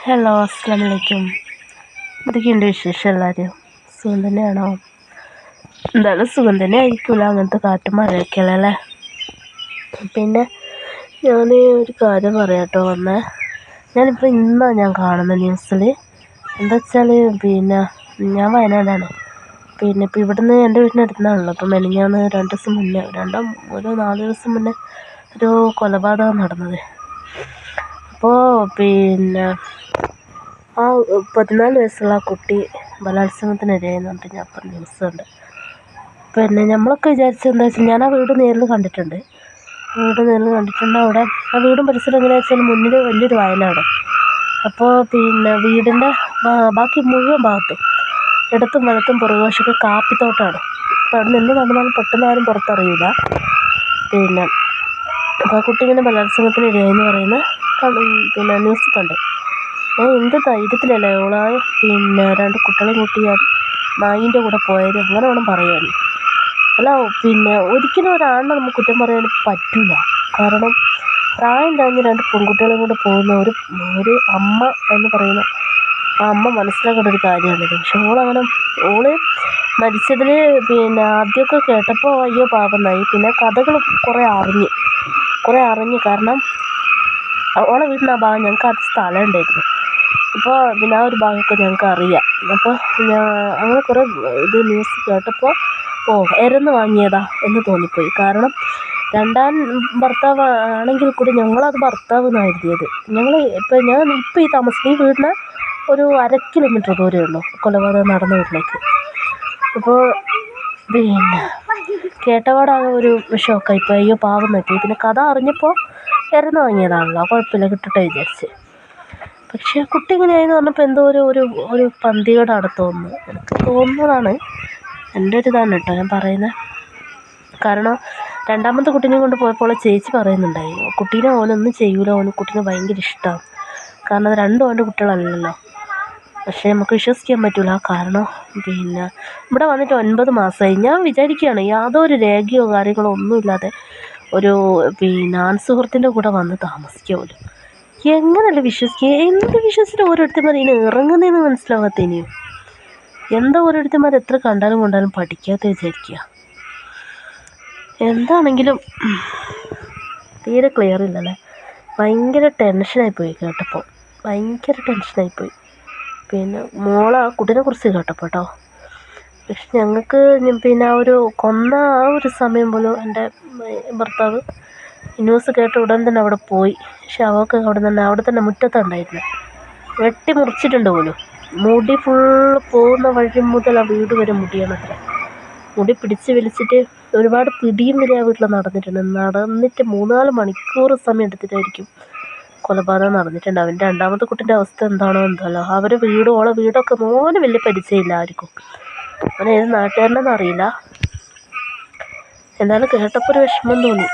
Hello അസ്സാം വലൈക്കും എന്തൊക്കെയുണ്ട് വിശേഷം എല്ലാവരും? സുഖം തന്നെയാണോ? എന്തായാലും സുഖം തന്നെ ആയിരിക്കില്ല അങ്ങനത്തെ കാറ്റും മഴയൊക്കെയല്ലേ അല്ലേ? പിന്നെ ഞാൻ ഒരു കാര്യം പറയാട്ടോ വന്നേ. ഞാനിപ്പോൾ ഇന്നാണ് ഞാൻ കാണുന്നത് ന്യൂസിൽ എന്താ വെച്ചാൽ പിന്നെ ഞാൻ വയനാടാണ്. പിന്നെ ഇപ്പോൾ ഇവിടുന്ന് എന്റെ വീടിന്റെ അടുത്തുനിന്നാണല്ലോ അപ്പോൾ മെനിഞ്ഞാന്ന് രണ്ട് ദിവസം മുന്നേ രണ്ടോ ഒരു നാല് ദിവസം മുന്നേ ഒരു കൊലപാതകം നടന്നത്. അപ്പോൾ പിന്നെ ആ പതിനാല് വയസ്സുള്ള ആ കുട്ടി ബലാത്സംഗത്തിനിരയായെന്ന് പറഞ്ഞിട്ട് ഞാൻ ന്യൂസ് കണ്ട് പിന്നെ നമ്മളൊക്കെ വിചാരിച്ചത് എന്താ വെച്ചാൽ ഞാൻ ആ വീട് നേരിൽ കണ്ടിട്ടുണ്ട്. വീട് നേരിൽ കണ്ടിട്ടുണ്ട്. അവിടെ ആ വീടും പരിസരം എങ്ങനെയാണെന്ന് വെച്ചാൽ മുന്നിൽ വലിയൊരു വയലാണ്. അപ്പോൾ പിന്നെ വീടിന്റെ ബാക്കി മുഴുവൻ ഭാഗത്തും ഇടത്തും വലത്തും പുറകുവശമൊക്കെ കാപ്പിത്തോട്ടമാണ് അപ്പോൾ അവിടെ നിന്ന് നടന്നാലും പെട്ടെന്ന് ആരും പുറത്തറിയില്ല. പിന്നെ അപ്പോൾ ആ കുട്ടി ഇങ്ങനെ ബലാത്സംഗത്തിന് ഇരയായെന്ന് പറയുന്ന പിന്നെ ന്യൂസ് കണ്ടു ഞാൻ എന്ത് ധൈര്യത്തിലല്ലേ ഓളാ പിന്നെ രണ്ട് കുട്ടികളെ കൂട്ടി നായിന്റെ കൂടെ പോയത്? അങ്ങനെ വേണം പറയാൻ? അല്ല പിന്നെ ഒരിക്കലും ഒരാളിനെ നമുക്ക് കുറ്റം പറയാൻ പറ്റില്ല കാരണം പ്രായം കഴിഞ്ഞ് രണ്ട് പെൺകുട്ടികളെ കൂടെ പോകുന്ന ഒരു ഒരു അമ്മ എന്ന് പറയുന്ന ആ അമ്മ മനസ്സിലാക്കേണ്ട ഒരു കാര്യമാണിത് പക്ഷെ ഓളങ്ങനെ ഓൾ മരിച്ചതിൽ പിന്നെ ആദ്യമൊക്കെ കേട്ടപ്പോൾ അയ്യോ പാപം. നായി പിന്നെ കഥകൾ കുറേ അറിഞ്ഞ് കുറേ അറിഞ്ഞ്. കാരണം ഓളെ വീട്ടിൽ ആ ഭാഗം ഞങ്ങൾക്ക് അത് സ്ഥലം ഉണ്ടായിരുന്നു അപ്പോൾ പിന്നെ ആ ഒരു ഭാഗമൊക്കെ ഞങ്ങൾക്ക് അറിയാം. അപ്പോൾ ഞാൻ അങ്ങനെ കുറേ ഇത് ന്യൂസ് കേട്ടപ്പോൾ ഓ എരന്ന് വാങ്ങിയതാ എന്ന് തോന്നിപ്പോയി. കാരണം രണ്ടാം ഭർത്താവ് ആണെങ്കിൽ കൂടി ഞങ്ങളത് ഭർത്താവ് എന്നാണ് എഴുതിയത്. ഞങ്ങൾ ഇപ്പം ഞാൻ ഇപ്പോൾ ഈ താമസിക്കുന്ന ഈ വീടിന് ഒരു അര കിലോമീറ്റർ ദൂരമേ ഉള്ളൂ. കൊലപാതകം നടന്ന വീട്ടിലേക്ക്. അപ്പോൾ പിന്നെ കേട്ടപാടാകെ ഒരു ഷോക്കായിപ്പോയി അയ്യോ പാവം നോക്കി പിന്നെ കഥ അറിഞ്ഞപ്പോൾ ഇരന്ന് വാങ്ങിയതാണല്ലോ കുഴപ്പമില്ല കിട്ടട്ടെ വിചാരിച്ച്. പക്ഷേ കുട്ടി ഇങ്ങനെയായെന്ന് പറഞ്ഞപ്പോൾ എന്തോ ഒരു ഒരു ഒരു പന്തികേടാണ് തോന്നുന്നത് എനിക്ക് തോന്നുന്നതാണ് എന്റെ ഒരു ഇതാണ് കേട്ടോ. ഞാൻ പറയുന്നത് കാരണം രണ്ടാമത്തെ കുട്ടീനെ കൊണ്ട് പോയപ്പോൾ ചേച്ചി പറയുന്നുണ്ടായി കുട്ടീനെ ഓനൊന്നും ചെയ്യൂല ഓന് കുട്ടീനെ ഭയങ്കര ഇഷ്ടമാണ് കാരണം അത് രണ്ടും ഓന്റെ കുട്ടികളല്ലല്ലോ. പക്ഷേ നമുക്ക് വിശ്വസിക്കാൻ പറ്റില്ല കാരണം പിന്നെ ഇവിടെ വന്നിട്ട് ഒൻപത് മാസമായി. ഞാൻ വിചാരിക്കുകയാണ് യാതൊരു രേഖയോ കാര്യങ്ങളോ ഒന്നുമില്ലാതെ ഒരു പിന്നെ ആൺസുഹൃത്തിന്റെ കൂടെ വന്ന് താമസിക്കുമല്ലോ. എങ്ങനെയല്ല വിശ്വസിക്കുക എന്ത് വിശ്വസിച്ചിട്ട് ഓരോരുത്തന്മാർ ഇനി ഇറങ്ങുന്നതെന്ന് മനസ്സിലാവാത്ത ഇനിയും എന്താ ഓരോരുത്തന്മാർ എത്ര കണ്ടാലും കൊണ്ടാലും പഠിക്കാത്ത വിചാരിക്കുക എന്താണെങ്കിലും തീരെ ക്ലിയർ ഇല്ലല്ലേ? ഭയങ്കര ടെൻഷനായിപ്പോയി കേട്ടപ്പോൾ ഭയങ്കര ടെൻഷനായിപ്പോയി പിന്നെ മോളെ ആ കുട്ടീനെ കുറിച്ച് കേട്ടപ്പോൾ കേട്ടോ പക്ഷെ ഞങ്ങൾക്ക് പിന്നെ ആ ഒരു കൊന്ന ആ ഒരു സമയം പോലും എന്റെ ഭർത്താവ് ന്യൂസ് കേട്ട ഉടൻ തന്നെ അവിടെ പോയി. പക്ഷെ അവൾക്ക് അവിടെ തന്നെ അവിടെ തന്നെ മുറ്റത്താണ് ഉണ്ടായിരുന്നത്. വെട്ടി മുറിച്ചിട്ടുണ്ട് പോലും. മുടി ഫുള്ള് പോകുന്ന വഴി മുതൽ ആ വീട് വരെ മുടിയാണ് അത്ര. മുടി പിടിച്ച് വലിച്ചിട്ട് ഒരുപാട് പിടിയും വരെ ആ വീട്ടിൽ നടന്നിട്ടുണ്ട്. നടന്നിട്ട് മൂന്നാൽ മണിക്കൂർ സമയം എടുത്തിട്ടായിരിക്കും കൊലപാതകം നടന്നിട്ടുണ്ട്. അവന്റെ രണ്ടാമത്തെ കുട്ടീന്റെ അവസ്ഥ എന്താണോ എന്തല്ലോ അവരെ വീടും ഓളെ വീടൊക്കെ മോനെ വലിയ പരിചയമില്ല ആർക്കും. അവൻ ഏത് നാട്ടുകാരനെന്നറിയില്ല എന്നാലും കേട്ടപ്പോൾ ഒരു വിഷമം തോന്നി.